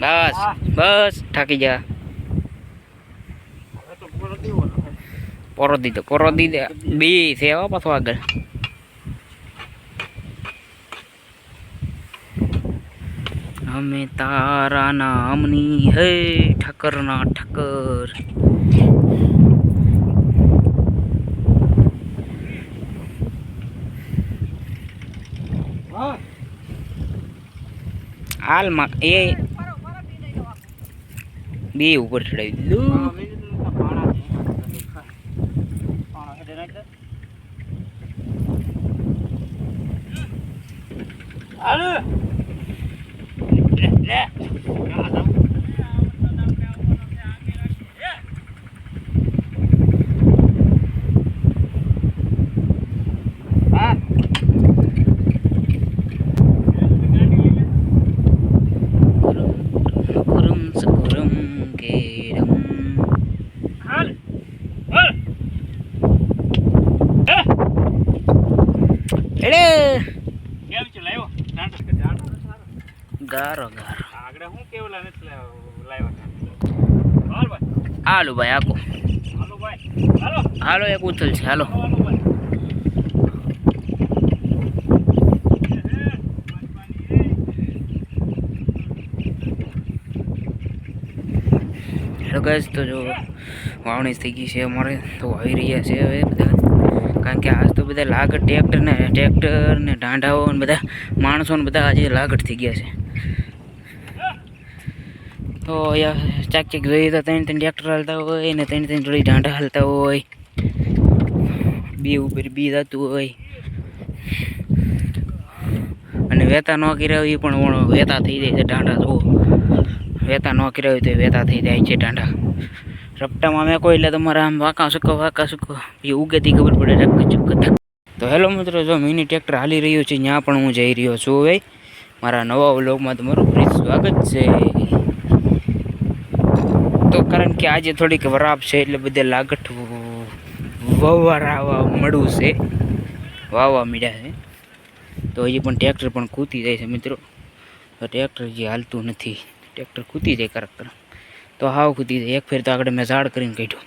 બસ બસ થાકી જા. પૂરો દીધો પોરો દીધો. બી છે હો પાછો આગળ. અમે તારા નામની હે ઠક્કર ના ઠક્કર. હાલમાં એ બે ઉપર ચડાવી દીધું. હા, મેં કીધું કે પાણા છે. પાણા હેઠે નાખ દે. હાલો. લે, લે. આ જાઉં. હા કુરમ સકુરમ કેરમ હાલ એડે કેમ છે લાવ્યો ગારો ગારો આગળ હું કેવું નથી લાવ્યો લાવ્યા હાલ ભાઈ હાલો ભાઈ આકો હાલો ભાઈ હાલો હાલો એક ઉથલ છે હાલો હાલો ભાઈ હેલો ગાઈસ તો જો વાવણી થઈ ગઈ છે અમારે, તો આવી રહ્યા છે હવે બધા. કારણ કે આજ તો બધા લાગત ટ્રેક્ટર ને ટ્રેક્ટર ને ઢાંઢાઓ ને બધા માણસો ને બધા આજે લાગટ થઈ ગયા છે. તો અહીંયા ચાક ચાક જોઈએ તો ત્રણ ત્રણ ટ્રેક્ટર હાલતા હોય ને ત્રણ ત્રણ જોડી ઢાંઢા હાલતા હોય. બી ઉપર બી થતું હોય. અને વેતા ન કર્યા એ પણ વેતા થઈ જાય છે ઢાંઢા, જુઓ. વેતા ન કર્યા હોય તો વેતા થઈ જાય છે ટાંડા રપટામાં મેં કોઈ, એટલે તમારે આમ વાંકા સુકો વાંકા સુકો, એ ઉગેથી ખબર પડે રક ચક્ક થક તો હેલો મિત્રો, જો મિની ટ્રેક્ટર હાલી રહ્યું છે, ત્યાં પણ હું જઈ રહ્યો છું ભાઈ. મારા નવા વ્લોગમાં તમારું ફ્રી સ્વાગત છે. તો કારણ કે આજે થોડીક વરાપ છે, એટલે બધે લાગઠ વવારાવા મળવું છે. વાવવા મળ્યા છે. તો હજી પણ ટ્રેક્ટર પણ કૂતી જાય છે મિત્રો. તો ટ્રેક્ટર જે હાલતું નથી. ટ્રેક્ટર કૂતી જાય કરેક્ટર કરક તો હાવ કૂતી જાય. એક ફેર તો આગળ મેં ઝાડ કરીને કાઢ્યું.